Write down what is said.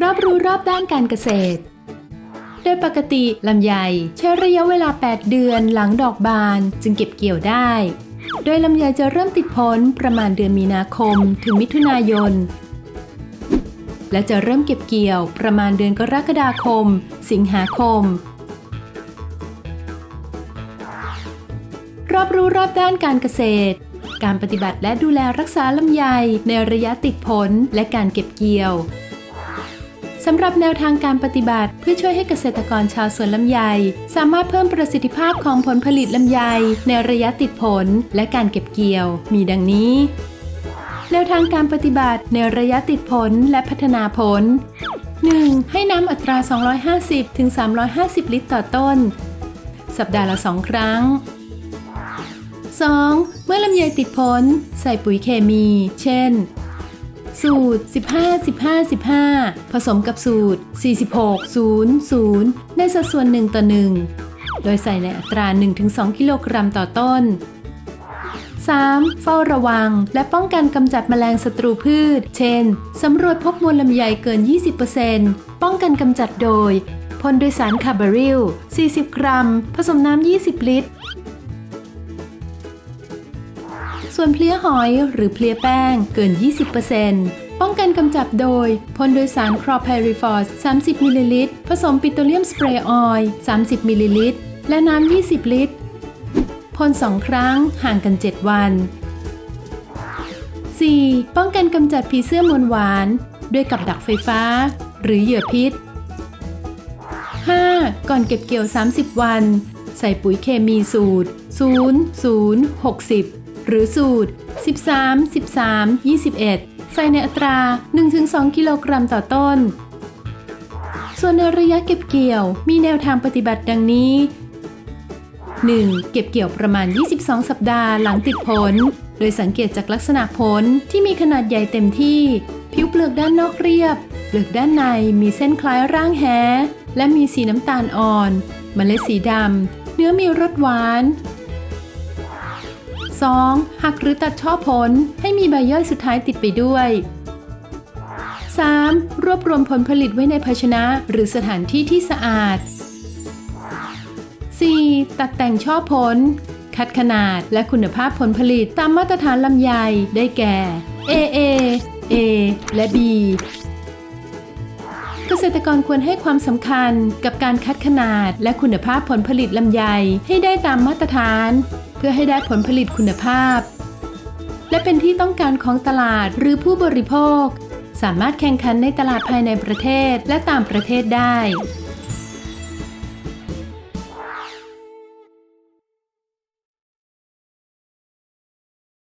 รอบรู้รอบด้านการเกษตร โดยปกติลำไยใช้ระยะเวลา 8 เดือนหลังดอกบานจึงเก็บเกี่ยวได้ โดยลำไยจะเริ่มติดผลประมาณเดือนมีนาคมถึงมิถุนายน และจะเริ่มเก็บเกี่ยวประมาณเดือนกรกฎาคม สิงหาคมรอบรู้รอบด้านการเกษตรการปฏิบัติและดูแลรักษาลำไยในระยะติดผลและการเก็บเกี่ยว สำหรับแนวทางการปฏิบัติ เพื่อช่วยให้เกษตรกรชาวสวนลำไย สามารถเพิ่มประสิทธิภาพของผลผลิตลำไย ในระยะติดผลและการเก็บเกี่ยว มีดังนี้ แนวทางการปฏิบัติในระยะติดผลและพัฒนาผล 1. ให้น้ำอัตรา 250-350 ลิตรต่อต้น สัปดาห์ละ2ครั้ง 2. เมื่อลำไยติดผล ใส่ปุ๋ยเคมี เช่น สูตร 15 15 15 ผสมกับสูตร 46 0 0 ในสัดส่วน 1 ต่อ 1 โดยใส่ในอัตรา 1-2 กิโลกรัมต่อต้น 3. เฝ้าระวัง และป้องกันกำจัดแมลงศัตรูพืช เช่น สำรวจพบมวลลำไยเกิน 20%ป้องกันกำจัดโดยพ่นด้วยสารคาร์บาริล 40 กรัม ผสมน้ำ 20 ลิตร ส่วนเพลี้ยหอยหรือเพลี้ยแป้งเกิน 20%ป้องกันกำจัดโดยพ่นโดยสารครอพริฟอส 30 มิลลิลิตร ผสมปิโตรเลียมสเปรย์ออยล์ 30 มิลลิลิตร และน้ำ 20 ลิตรพ่น2 ครั้งห่างกัน 7 วัน 4. ป้องกันกำจัดผีเสื้อมวลหวาน ด้วยกับดักไฟฟ้า หรือเหยื่อพิษ 5. ก่อนเก็บเกี่ยว 30 วัน ใส่ปุ๋ยเคมีสูตร 0 0 60 หรือสูตร 13 13 21 ใส่ในอัตรา 1-2 กิโลกรัมต่อต้น ส่วนในระยะเก็บเกี่ยวมีแนวทางปฏิบัติดังนี้ 1. เก็บเกี่ยวประมาณ 22 สัปดาห์หลังติดผล โดยสังเกตจากลักษณะผลที่มีขนาดใหญ่เต็มที่ ผิวเปลือกด้านนอกเรียบ เปลือกด้านในมีเส้นคล้ายร่างแหและมีสีน้ำตาลอ่อนมเมล็ดสีดำ เนื้อมีรสหวาน 2. หักหรือตัดช่อผลให้มีใบย่อยสุดท้ายติดไปด้วย 3. รวบรวมผลผลิตไว้ในภาชนะหรือสถานที่ที่สะอาด 4. ตัดแต่งช่อผล คัดขนาดและคุณภาพผลผลิตตามมาตรฐานลำไยได้แก่ AA A และ B กษตรกรควรให้ความสำคัญกับการคัดขนาด และคุณภาพผลผลิตลำไยให้ได้ตามมาตรฐาน เพื่อให้ได้ผลผลิตคุณภาพ และเป็นที่ต้องการของตลาดหรือผู้บริโภค สามารถแข่งขันในตลาดภายในประเทศและต่างประเทศได้